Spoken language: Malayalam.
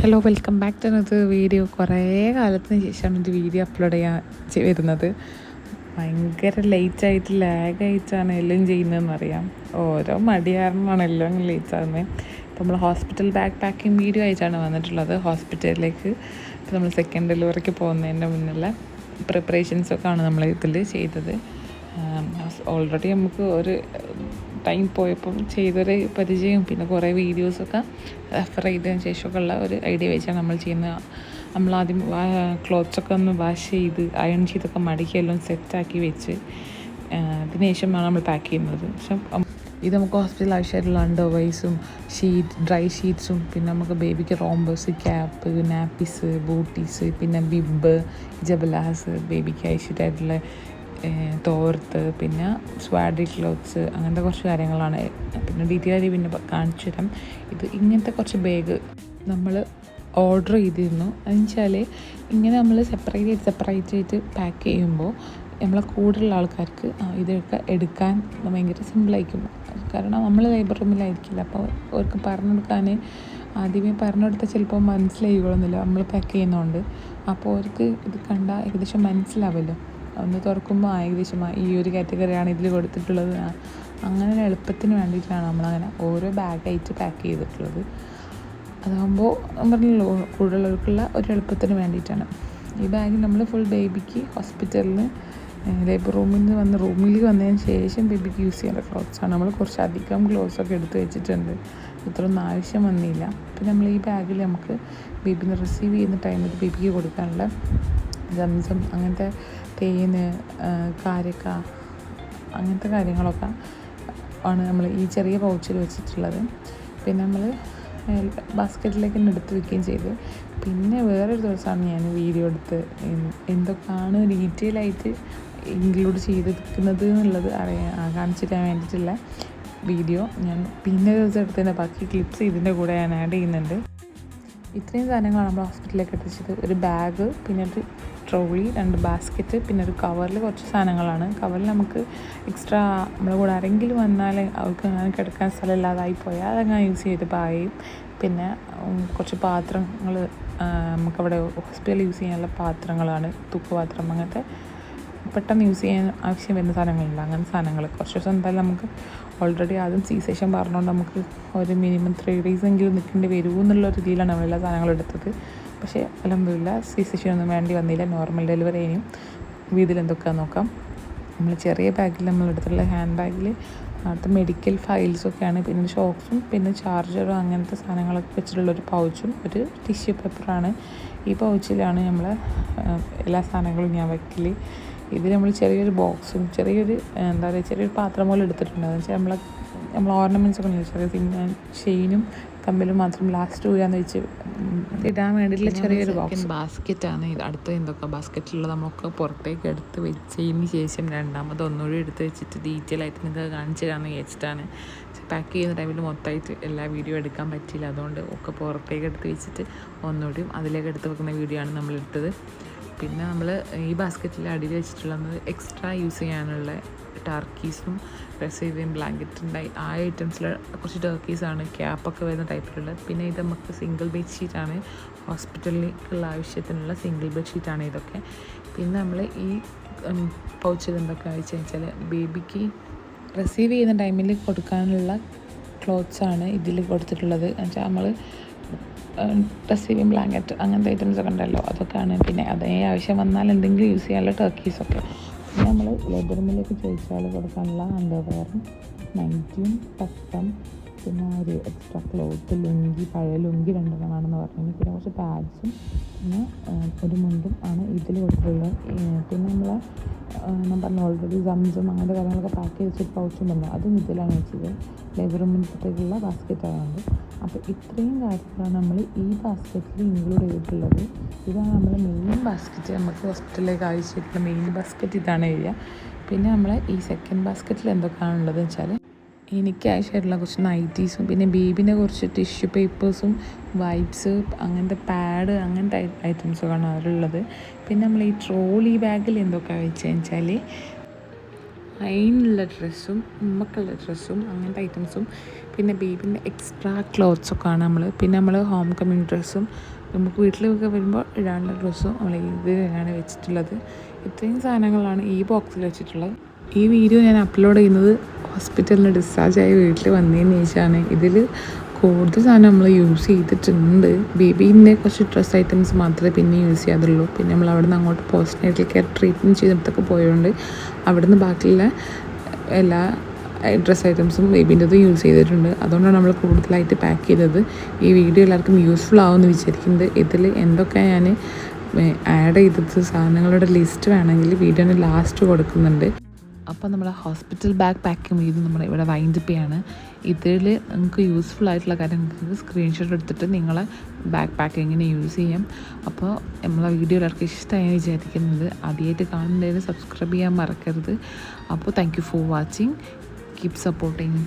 Hello welcome back to another video കുറേ കാലത്തിന് ശേഷമാണ് ഒരു വീഡിയോ അപ്ലോഡ് ചെയ്യാൻ വരുന്നത്. ഭയങ്കര ലേറ്റ് ആയിട്ട് ലാഗ് ആയിട്ടാണ് എല്ലാം ചെയ്യുന്നതെന്ന് അറിയാം. ഓരോ മടി കാരണമാണ് എല്ലാം ലേറ്റ് ആകുന്നത് ഇപ്പോൾ നമ്മൾ ഹോസ്പിറ്റൽ ബാക്ക് പാക്കിംഗ് വീഡിയോ ആയിട്ടാണ് വന്നിട്ടുള്ളത്. ഹോസ്പിറ്റലിലേക്ക് ഇപ്പോൾ നമ്മൾ സെക്കൻഡ് ഡെലിവറിക്ക് പോകുന്നതിന്റെ മുന്നിലുള്ള പ്രിപ്പറേഷൻസൊക്കെ ആണ് നമ്മൾ ഇതിൽ ചെയ്തത്. ഓൾറെഡി നമുക്ക് ഒരു ടൈം പോയപ്പം ചെയ്തൊരു പരിചയം പിന്നെ കുറേ വീഡിയോസൊക്കെ റെഫർ ചെയ്തതിന് ശേഷമൊക്കെ ഉള്ള ഒരു ഐഡിയ വെച്ചാണ് നമ്മൾ ചെയ്യുന്നത്. നമ്മളാദ്യം ക്ലോത്ത്സൊക്കെ ഒന്ന് വാഷ് ചെയ്ത് അയൺ ചെയ്തൊക്കെ മടക്കി എല്ലാം സെറ്റാക്കി വെച്ച് അതിനുശേഷമാണ് അതിന് ശേഷമാണ് നമ്മൾ പാക്ക് ചെയ്യുന്നത്. പക്ഷെ ഇത് നമുക്ക് ഹോസ്പിറ്റലിൽ ആവശ്യമായിട്ടുള്ള അണ്ടർവൈസും ഷീറ്റ് ഡ്രൈ ഷീറ്റ്സും പിന്നെ നമുക്ക് ബേബിക്ക് റോംബേഴ്സ് ക്യാപ്പ് നാപ്പീസ് ബൂട്ടീസ് പിന്നെ ബിബ് ജബലാസ് ബേബിക്ക് ആവശ്യമായിട്ടുള്ള തോർത്ത് പിന്നെ സ്വാഡി ക്ലോത്ത്സ് അങ്ങനത്തെ കുറച്ച് കാര്യങ്ങളാണ്. പിന്നെ ഡീറ്റെയിൽ ആയി പിന്നെ കാണിച്ചു തരാം. ഇത് ഇങ്ങനത്തെ കുറച്ച് ബാഗ് നമ്മൾ ഓർഡർ ചെയ്തിരുന്നു. എന്നുവെച്ചാൽ ഇങ്ങനെ നമ്മൾ സെപ്പറേറ്റ് ചെയ്ത് സെപ്പറേറ്റ് ചെയ്ത് പാക്ക് ചെയ്യുമ്പോൾ നമ്മളെ കൂടുതലുള്ള ആൾക്കാർക്ക് ഇതൊക്കെ എടുക്കാൻ ഭയങ്കര സിമ്പിളായിരിക്കും കാരണം നമ്മൾ ലേബർ റൂമിലായിരിക്കില്ല അപ്പോൾ അവർക്ക് പറഞ്ഞെടുക്കാൻ ആദ്യമേ പറഞ്ഞെടുത്താൽ ചിലപ്പോൾ മനസ്സിലായിക്കൊള്ളുന്നില്ല നമ്മൾ പാക്ക് ചെയ്യുന്നതുകൊണ്ട് അപ്പോൾ അവർക്ക് ഇത് കണ്ടാൽ ഏകദേശം മനസ്സിലാവുമല്ലോ ഒന്ന് തുറക്കുമ്പോൾ ഏകദേശം ഈ ഒരു കാറ്റഗറിയാണ് ഇതിൽ കൊടുത്തിട്ടുള്ളത്. അങ്ങനെ എളുപ്പത്തിന് വേണ്ടിയിട്ടാണ് നമ്മളങ്ങനെ ഓരോ ബാഗായിട്ട് പാക്ക് ചെയ്തിട്ടുള്ളത്. അതാകുമ്പോൾ പറഞ്ഞല്ലോ കൂടുതലുള്ളവർക്കുള്ള ഒരു എളുപ്പത്തിന് വേണ്ടിയിട്ടാണ്. ഈ ബാഗ് നമ്മൾ ഫുൾ ബേബിക്ക് ഹോസ്പിറ്റലിൽ ലേബർ റൂമിൽ നിന്ന് വന്ന് റൂമിൽ വന്നതിന് ശേഷം ബേബിക്ക് യൂസ് ചെയ്യേണ്ട ക്ലോത്ത്സാണ് നമ്മൾ കുറച്ച് അധികം ഒക്കെ എടുത്ത് വെച്ചിട്ടുണ്ട്. ഇത്രയൊന്നും ആവശ്യം വന്നില്ല. അപ്പോൾ നമ്മൾ ഈ ബാഗിൽ നമുക്ക് ബേബിനെ റിസീവ് ചെയ്യുന്ന ടൈമിൽ ബേബിക്ക് കൊടുക്കാനുള്ള ജംസം അങ്ങനത്തെ തേന് കാരക്ക അങ്ങനത്തെ കാര്യങ്ങളൊക്കെ ആണ് നമ്മൾ ഈ ചെറിയ പൗച്ചിൽ വെച്ചിട്ടുള്ളത്. പിന്നെ നമ്മൾ ബാസ്ക്കറ്റിലേക്ക് തന്നെ എടുത്ത് വെക്കുകയും ചെയ്തു. പിന്നെ വേറൊരു ദിവസമാണ് ഞാൻ വീഡിയോ എടുത്ത് എന്തൊക്കെയാണ് ഡീറ്റെയിൽ ആയിട്ട് ഇൻക്ലൂഡ് ചെയ്തിരിക്കുന്നത് എന്നുള്ളത് അറിയാൻ കാണിച്ചു തരാൻ വേണ്ടിയിട്ടുള്ള വീഡിയോ ഞാൻ പിന്നെ ദിവസം എടുത്തതിന്റെ ബാക്കി ക്ലിപ്സ് ഇതിന്റെ കൂടെ ഞാൻ ആഡ് ചെയ്യുന്നുണ്ട്. ഇത്രയും സാധനങ്ങളാണ് നമ്മൾ ഹോസ്പിറ്റലിലേക്ക് എത്തിച്ചത്. ഒരു ബാഗ് പിന്നെ ഒരു ട്രോളി രണ്ട് ബാസ്ക്കറ്റ് പിന്നെ ഒരു കവറിൽ കുറച്ച് സാധനങ്ങളാണ്. കവറിൽ നമുക്ക് എക്സ്ട്രാ നമ്മളെ കൂടെ ആരെങ്കിലും വന്നാൽ അവർക്ക് അങ്ങനെ കിടക്കാൻ സ്ഥലമില്ലാതായി പോയാൽ അതങ്ങനെ യൂസ് ചെയ്ത് പായും. പിന്നെ കുറച്ച് പാത്രങ്ങൾ നമുക്കവിടെ ഹോസ്പിറ്റലിൽ യൂസ് ചെയ്യാനുള്ള പാത്രങ്ങളാണ്. തൂക്കുപാത്രം അങ്ങനത്തെ പെട്ടെന്ന് യൂസ് ചെയ്യാൻ ആവശ്യം വരുന്ന സാധനങ്ങളുണ്ട്. അങ്ങനെ സാധനങ്ങൾ കുറച്ച് ദിവസം എന്തായാലും നമുക്ക് ഓൾറെഡി ആദ്യം സി സെഷൻ പറഞ്ഞുകൊണ്ട് നമുക്ക് ഒരു മിനിമം ത്രീ ഡേയ്സ് എങ്കിലും നിൽക്കേണ്ടി വരുമോ എന്നുള്ള രീതിയിലാണ് നമ്മളെല്ലാ സാധനങ്ങളും എടുത്തത്. പക്ഷേ അലഹമില്ല സി സെഷൻ ഒന്നും വേണ്ടി വന്നില്ല. നോർമൽ ഡെലിവറി ഇനിയും. വീതിൽ എന്തൊക്കെയാണെന്ന് നോക്കാം. നമ്മൾ ചെറിയ ബാഗിൽ നമ്മൾ എടുത്തിട്ടുള്ള ഹാൻഡ് ബാഗിൽ അവിടുത്തെ മെഡിക്കൽ ഫയൽസൊക്കെയാണ് പിന്നെ ഷോക്സും പിന്നെ ചാർജറും അങ്ങനത്തെ സാധനങ്ങളൊക്കെ വെച്ചിട്ടുള്ള ഒരു പൗച്ചും ഒരു ടിഷ്യൂ പേപ്പറാണ് ഈ പൗച്ചിലാണ് നമ്മൾ എല്ലാ സാധനങ്ങളും ഞാൻ വയ്ക്കൽ ഇതിൽ നമ്മൾ ചെറിയൊരു ബോക്സും ചെറിയൊരു എന്താ പറയുക ചെറിയൊരു പാത്രം പോലെ എടുത്തിട്ടുണ്ട്. എന്ന് വെച്ചാൽ നമ്മളെ നമ്മൾ ഓർണമെന്റ്സ് ഒക്കെ ഉണ്ട് ചെറിയ സിം ചെയിനും കമ്പിലും മാത്രം ലാസ്റ്റ് വീഴാന്ന് വെച്ച് ഇടാൻ വേണ്ടിയിട്ടുള്ള ചെറിയൊരു ബോക്സ് ബാസ്ക്കറ്റാണ്. ഇത് അടുത്ത എന്തൊക്കെ ബാസ്ക്കറ്റിലുള്ള നമ്മളൊക്കെ പുറത്തേക്ക് എടുത്ത് വെച്ചതിന് ശേഷം രണ്ടാമത് ഒന്നുകൂടി എടുത്ത് വെച്ചിട്ട് ഡീറ്റെയിൽ ആയിട്ട് നിങ്ങൾക്ക് കാണിച്ചു തരാമെന്ന് വിചാരിച്ചിട്ടാണ്. പാക്ക് ചെയ്യുന്ന ടൈമിൽ മൊത്തമായിട്ട് എല്ലാ വീഡിയോ എടുക്കാൻ പറ്റിയില്ല. അതുകൊണ്ട് ഒക്കെ പുറത്തേക്ക് എടുത്ത് വെച്ചിട്ട് ഒന്നുകൂടിയും അതിലേക്ക് എടുത്ത് വെക്കുന്ന വീഡിയോ ആണ് നമ്മൾ എടുത്തത്. പിന്നെ നമ്മൾ ഈ ബാസ്ക്കറ്റിൽ അടിയിൽ വെച്ചിട്ടുള്ളത് എക്സ്ട്രാ യൂസ് ചെയ്യാനുള്ള ടർക്കീസും റെസീവിയും ബ്ലാങ്കറ്റ് ഉണ്ടായി. ആ ഐറ്റംസിൽ കുറച്ച് ടർക്കീസാണ് ക്യാപ്പൊക്കെ വരുന്ന ടൈപ്പിലുള്ളത് പിന്നെ ഇത് നമുക്ക് സിംഗിൾ ബെഡ് ഷീറ്റാണ് ഹോസ്പിറ്റലിലേക്കുള്ള ആവശ്യത്തിനുള്ള സിംഗിൾ ബെഡ് ഷീറ്റാണ് ഇതൊക്കെ. പിന്നെ നമ്മൾ ഈ പൗച്ചിൽ എന്തൊക്കെ വെച്ച് കഴിഞ്ഞാൽ ബേബിക്ക് റിസീവ് ചെയ്യുന്ന ടൈമിൽ കൊടുക്കാനുള്ള ക്ലോത്ത്സാണ് ഇതിൽ കൊടുത്തിട്ടുള്ളത്. എന്നുവെച്ചാൽ നമ്മൾ ഡ്രസ്സിങ് ബ്ലാങ്കറ്റ് അങ്ങനത്തെ ഐറ്റംസ് ഒക്കെ ഉണ്ടല്ലോ അതൊക്കെയാണ്. പിന്നെ അതേ ആവശ്യം വന്നാൽ എന്തെങ്കിലും യൂസ് ചെയ്യാനുള്ള ടർക്കീസൊക്കെ പിന്നെ നമ്മൾ ലേബർ റൂമിലേക്ക് ചോദിച്ചാൽ കൊടുക്കാനുള്ള അണ്ടർവെയറും നൈറ്റിയും പട്ടം പിന്നെ ഒരു എക്സ്ട്രാ ക്ലോത്ത് ലുങ്കി പഴയ ലുങ്കി രണ്ടെണ്ണമാണെന്ന് പറഞ്ഞു. പിന്നെ കുറച്ച് പാഡ്സും പിന്നെ ഒരു മുണ്ടും ആണ് ഇതിൽ കൊടുത്തിട്ടുള്ളത്. പിന്നെ നമ്മൾ ഞാൻ പറഞ്ഞു ഓൾറെഡി സംസും അങ്ങനത്തെ കാര്യങ്ങളൊക്കെ പാക്ക് ചെയ്ത് പൗച്ചും വന്നു. അതും ഇതിലാണ് വെച്ചത്. ലേബർ റൂമിനത്തേക്കുള്ള ബാസ്ക്കറ്റാണ് അപ്പോൾ ഇത്രയും കാര്യങ്ങളാണ് നമ്മൾ ഈ ബാസ്ക്കറ്റിൽ ഇൻക്ലൂഡ് ചെയ്തിട്ടുള്ളത്. ഇതാണ് നമ്മുടെ മെയിൻ ബാസ്ക്കറ്റ് നമുക്ക് ഹോസ്പിറ്റലിലേക്ക് ആവശ്യമായിട്ടുള്ള മെയിൻ ബാസ്ക്കറ്റ് ഇതാണ് വരിക പിന്നെ നമ്മൾ ഈ സെക്കൻഡ് ബാസ്ക്കറ്റിൽ എന്തൊക്കെയാണുള്ളത് വെച്ചാൽ എനിക്ക് ആവശ്യമായിട്ടുള്ള കുറച്ച് നൈറ്റീസും പിന്നെ ബേബിനെ കുറച്ച് ടിഷ്യൂ പേപ്പേഴ്സും വൈപ്സ് അങ്ങനത്തെ പാഡ് അങ്ങനത്തെ ഐറ്റംസൊക്കെയാണ് അതിലുള്ളത്. പിന്നെ നമ്മൾ ഈ ട്രോളി ബാഗിൽ എന്തൊക്കെയാണ് വെച്ചതെന്ന് വെച്ചാൽ അതിനുള്ള ഡ്രസ്സും ഉമ്മക്കുള്ള ഡ്രസ്സും അങ്ങനത്തെ ഐറ്റംസും പിന്നെ ബേബിന്റെ എക്സ്ട്രാ ക്ലോത്ത്സൊക്കെയാണ് നമ്മൾ പിന്നെ നമ്മൾ ഹോം കമ്മിങ് ഡ്രസ്സും നമുക്ക് വീട്ടിലൊക്കെ വരുമ്പോൾ ഇടാനുള്ള ഡ്രസ്സും നമ്മൾ ഇതിലാണ് വെച്ചിട്ടുള്ളത്. ഇത്രയും സാധനങ്ങളാണ് ഈ ബോക്സിൽ വെച്ചിട്ടുള്ളത്. ഈ വീഡിയോ ഞാൻ അപ്ലോഡ് ചെയ്യുന്നത് ഹോസ്പിറ്റലിൽ ഡിസ്ചാർജ് ആയി വീട്ടിൽ വന്നതിന് ശേഷമാണ് ഇതിൽ കൂടുതൽ സാധനം നമ്മൾ യൂസ് ചെയ്തിട്ടുണ്ട്. ബേബീന്റെ കുറച്ച് ഡ്രസ്സ് ഐറ്റംസ് മാത്രമേ പിന്നെ യൂസ് ചെയ്യാതുള്ളൂ. പിന്നെ നമ്മൾ അവിടെ നിന്ന് അങ്ങോട്ട് നൈറ്റൽ കെയർ ട്രീറ്റ്മെന്റ് ചെയ്തിടത്തൊക്കെ പോയതുകൊണ്ട് അവിടെ നിന്ന് ബാക്കിയുള്ള എല്ലാ ഡ്രസ് ഐറ്റംസും ബേബീന്റെത് യൂസ് ചെയ്തിട്ടുണ്ട്. അതുകൊണ്ടാണ് നമ്മൾ കൂടുതലായിട്ട് പാക്ക് ചെയ്തത്. ഈ വീഡിയോ എല്ലാവർക്കും യൂസ്ഫുൾ ആവുമെന്ന് വിചാരിക്കുന്നത് ഇതിൽ എന്തൊക്കെ ഞാൻ ആഡ് ചെയ്തത് സാധനങ്ങളുടെ ലിസ്റ്റ് വേണമെങ്കിൽ വീഡിയോന്റെ ലാസ്റ്റ് കൊടുക്കുന്നുണ്ട്. അപ്പോൾ നമ്മൾ ഹോസ്പിറ്റൽ ബാഗ് പാക്ക് ചെയ്ത് നമ്മൾ ഇവിടെ വൈൻഡപ്പ് ചെയ്യാണ്. ഇതിൽ നിങ്ങൾക്ക് യൂസ്ഫുൾ ആയിട്ടുള്ള കാര്യം നിങ്ങൾക്ക് സ്ക്രീൻഷോട്ട് എടുത്തിട്ട് നിങ്ങളെ ബാഗ് പാക്ക് എങ്ങനെ യൂസ് ചെയ്യാം. അപ്പോൾ നമ്മളെ വീഡിയോ എല്ലാവർക്കും ഇഷ്ടമായി വിചാരിക്കുന്നത് ആദ്യമായിട്ട് കാണുന്നതിന് സബ്സ്ക്രൈബ് ചെയ്യാൻ മറക്കരുത്. അപ്പോൾ thank you for watching keep supporting